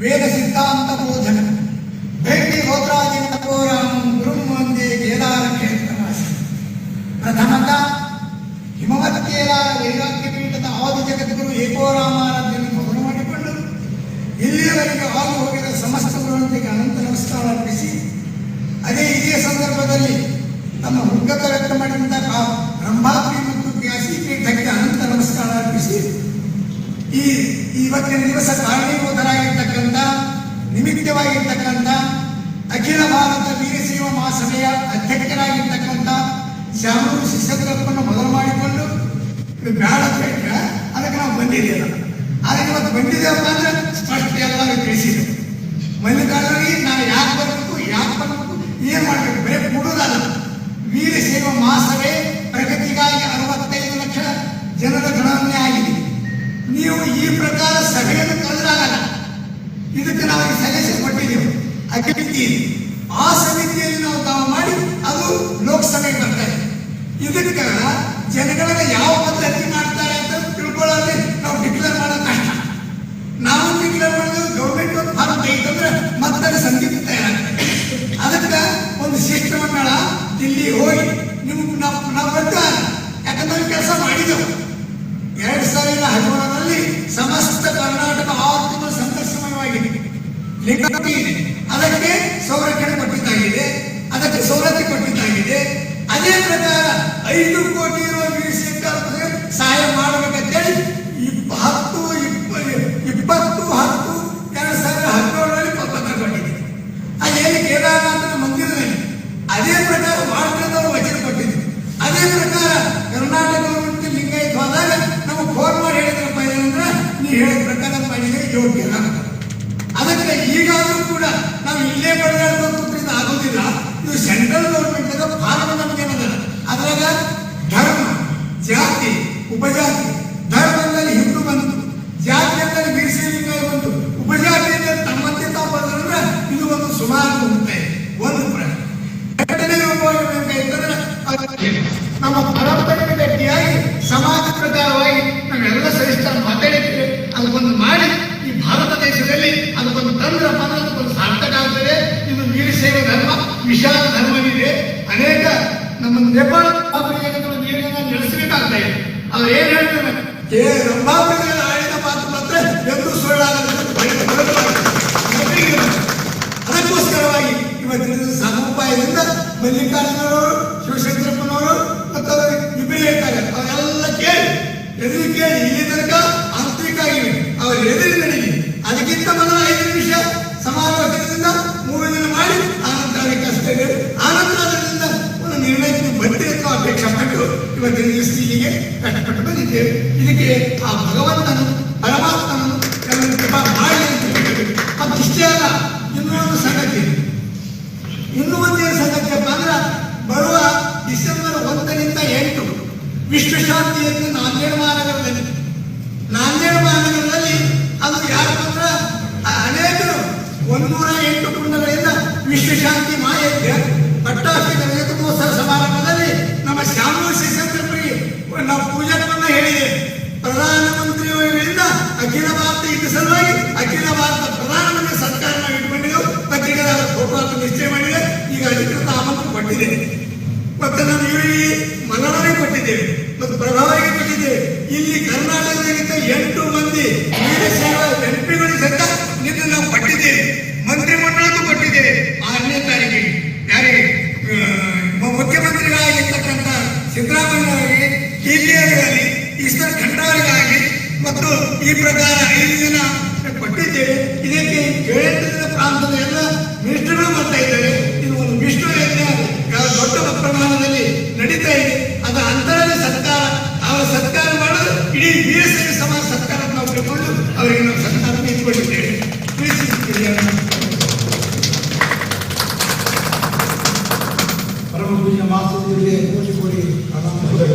ವೇದ ಸಿದ್ಧಾಂತ ಬೋಧನ ಭೇಟಿ ಹೋದ್ರಾದಿ ತಪೋರಾಮ ಗುರುಂ ಒಂದೇ ಕೇದಾರ ಕ್ಷೇತ್ರವಾಸಿ ಪ್ರಥಮತ ಹಿಮವತ್ಕೇದಾರ ವೈರಾಗ್ಯ ಪೀಠದ ಆದಿ ಜಗದ್ಗುರು ಏಕೋರಾಮಾರಾಧ್ಯವನ್ನು ಮೊದಲು ಮಾಡಿಕೊಂಡು ಇಲ್ಲಿಯವರೆಗೆ ಆಗಿ ಹೋಗಿದ ಸಮಸ್ತ ಗುರುವಂತಿಗೆ ಅನಂತ ನಮಸ್ಕಾರ ಅರ್ಪಿಸಿ ಅದೇ ಇದೇ ಸಂದರ್ಭದಲ್ಲಿ ತಮ್ಮ ಹುಗ್ಗತ ವ್ಯಕ್ತ ಮಾಡಿದಂತಹ ಆ ಬ್ರಹ್ಮಾಪಿ ಮತ್ತು ವ್ಯಾಸಿ ಪೀಠಕ್ಕೆ ಅನಂತ ನಮಸ್ಕಾರ ಅರ್ಪಿಸಿ ಈ ಇವತ್ತಿನ ದಿವಸ ಕಾರಣೀಭೂತರಾಗಿರ್ತಕ್ಕಂಥ ನಿಮಿತ್ತವಾಗಿರ್ತಕ್ಕಂಥ ಅಖಿಲ ಭಾರತ ವೀರಶೈವ ಮಹಾಸಭೆಯ ಅಧ್ಯಕ್ಷರಾಗಿರ್ತಕ್ಕಂಥ ಶ್ಯಾಮೂರು ಶಿಷ್ಯತ್ರಪ್ಪನ್ನು ಮೊದಲು ಮಾಡಿಕೊಂಡು ಬೇಡ ಬೇಡ ಅದಕ್ಕೆ ನಾವು ಬಂದಿದ್ದೇವೆ. ಆದರೆ ಇವತ್ತು ಬಂದಿದ್ದೇವಪ್ಪ ಅಂದ್ರೆ ಸ್ಪಷ್ಟ ಎಲ್ಲರೂ ತಿಳಿಸಿದೆ. ಮಲ್ಲಿಕಾರ್ಜುನಿಗೆ ನಾನು ಯಾಕೆ ಬರಬೇಕು ಯಾಕೆ ಬರಬೇಕು, ಏನು ಮಾಡಬೇಕು? ಈ ಪ್ರಕಾರ ಸಭೆಯನ್ನು ಕರೆದಾಗಲ್ಲ ಇದಕ್ಕೆ ನಾವು ಈ ಸಲಹೆ ಕೊಟ್ಟಿದ್ದೇವೆ. ಅಭಿವೃದ್ಧಿ ಆ ಸಮಿತಿಯಲ್ಲಿ ನಾವು ತಾವು ಮಾಡಿ ಅದು ಲೋಕಸಭೆಗೆ ಬರ್ತಾರೆ ಇದಕ್ಕೆ ಜನಗಳನ್ನ ಇದೆ. ಅದಕ್ಕೆ ಸಂರಕ್ಷಣೆ ಕೊಟ್ಟಿದ್ದಾಗಿದೆ. ಅದಕ್ಕೆ ಸವಲತ್ತು ಕೊಟ್ಟಿದ್ದಾಗಿದೆ. ಅದೇ ಪ್ರಕಾರ ಐದು ಕೋಟಿ ಇರುವ ಸಹಾಯ ಮಾಡಬೇಕಂತೇಳಿ ಇಪ್ಪ ಹತ್ತು ಇಪ್ಪ ಇಪ್ಪತ್ತು ಹತ್ತು ಎರಡು ಸಾವಿರದ ಹದಿನೇಳರಲ್ಲಿ ಪತ್ರ ಕೊಟ್ಟಿದೆ ಅದೇನು ಕೇದಾರನಾಥನ ಮಂದಿರದಲ್ಲಿ ಅದೇ ಪ್ರಕಾರ ಭಾರತದವರು ವಚನ ಕೊಟ್ಟಿದೆ. ಅದೇ ಪ್ರಕಾರ ಕರ್ನಾಟಕ ಲಿಂಗಾಯತ್ ಹೋದಾಗ ನಮಗೆ ಫೋನ್ ಮಾಡಿ ಹೇಳಿದ್ರಪ್ಪ ಏನಂದ್ರೆ ನೀವು ಹೇಳಿದ ಪ್ರಕಾರ ಮಾಡಿದ್ರೆ ಯೋಗ್ಯ ಈಗಾದರೂ ಕೂಡ ನಾವು ಇಲ್ಲೇ ಬಡದಾಡ್ಕೊಂಡು ಆಗೋದಿಲ್ಲ. ಇದು ಸೆಂಟ್ರಲ್ ಗೌರ್ಮೆಂಟ್ ಭಾರತ ನಮ್ಗೆ ಏನದ? ಅದ್ರಾಗ ಧರ್ಮ, ಜಾತಿ, ಉಪಜಾತಿ, ಧರ್ಮದಲ್ಲಿ ಹಿಂದೂ ಬಂತು. ಜಾತಿ ಅಂದರೆ ಬೀರ್ಸಿಲಿಂಗಾಯ ಬಂತು. ಉಪಜಾತಿ ಅಂದರೆ ತಮ್ಮಂತೆ ತಾವು ಇದು ಒಂದು ಸುಮಾರು ಹೋಗುತ್ತೆ ಒಂದು ಎರಡನೇ ಉಪಯೋಗ ನಮ್ಮ ಪರಂಪರೆ ಗಟ್ಟಿಯಾಗಿ ಸಮಾಜ ಪ್ರಕಾರವಾಗಿ ನೇಪಾಳ ಜಗತ್ತನ್ನು ನೀರಿನ ನಡೆಸಬೇಕಾಗ್ತಾ ಇದೆ. ಅವ್ರು ಏನ್ ಹೇಳ್ತಾರೆ? ಆಡಿದ ಮಾತು ಮಾತ್ರ ಎಂದು ಸುಳ್ಳಾಗದ ಇವತ್ತಿನ ಈ ಸ್ಥಿತಿಗೆ ಕಷ್ಟಪಟ್ಟು ಬಂದಿದ್ದೇವೆ ಇದಕ್ಕೆ ಆ ಭಗವಂತನು, ಪರಮಾತ್ಮನು ಮಾಡಿ ಹೇಳ್ಬೇಕು. ಇಷ್ಟೇ ಅಲ್ಲ, ಇನ್ನೂ ಒಂದು ಸಂಗತಿ. ಇನ್ನೂ ಇನ್ನೂ ಸಂಗತಿ ಅಂದ್ರೆ, ಬರುವ ಡಿಸೆಂಬರ್ ಒಂದರಿಂದ ಎಂಟು ವಿಶ್ವಶಾಂತಿಯನ್ನು ನಾಂದೇಡ್ ಮಹಾನಗರದಲ್ಲಿ. ನಾಂದೇಡ್ ಮಹಾನಗರದಲ್ಲಿ ಅದು ಯಾರು ಅಂದ್ರೆ ಅನೇಕರು, ಒಂದೂರ ಎಂಟು ಕುಂಡಗಳಿಂದ ವಿಶ್ವಶಾಂತಿ ಮಾಯಜ್ಞ ಪಟ್ಟಾಭಿಷೇಕ ನೇತೃತ್ವೋತ್ಸವ ಫೋಟೋ ನಿಶ್ಚಯ ಮಾಡಿದೆ, ಈಗ ಅಧಿಕೃತ ಆಮಂತ್ರಣ ಕೊಟ್ಟಿದೆ ಮತ್ತೆ ನಾನು ಇವರಿಗೆ ಮನವನ್ನೇ ಕೊಟ್ಟಿದ್ದೇವೆ ಮತ್ತು ಪ್ರಭಾವಕ್ಕೆ ಕೊಟ್ಟಿದ್ದೇವೆ ಇಲ್ಲಿ ಕರ್ನಾಟಕದಾಗಿದ್ದ ಎಂಟು ಮಂದಿ ವೀರಶೈವ ಎಂಪಿಗಳು ಸಹಿತ ನಿನ್ನ ನಾವು ಕೊಟ್ಟಿದ್ದೇವೆ. ಮಂತ್ರಿಮಂಡಲಕ್ಕೂ ಕೊಟ್ಟಿದ್ದೇವೆ. ಆರನೇ ತಾರೀಕಿಗೆ. ಯಾರಿಗೆ? ಮುಖ್ಯಮಂತ್ರಿಗಳಾಗಿರ್ತಕ್ಕಂಥ ಸಿದ್ದರಾಮಯ್ಯವರಿಗೆ ಡಿಜಿಯವರಿಗಾಗಲಿ ಈಶ್ವರ್ ಖಂಡವರಿಗಾಗಲಿ ಮತ್ತು ಈ ಪ್ರಕಾರ ಏಳೆಂಟು ದಿನ മാസത്തിന്റെ കോഴിക്കോട് അതാണ്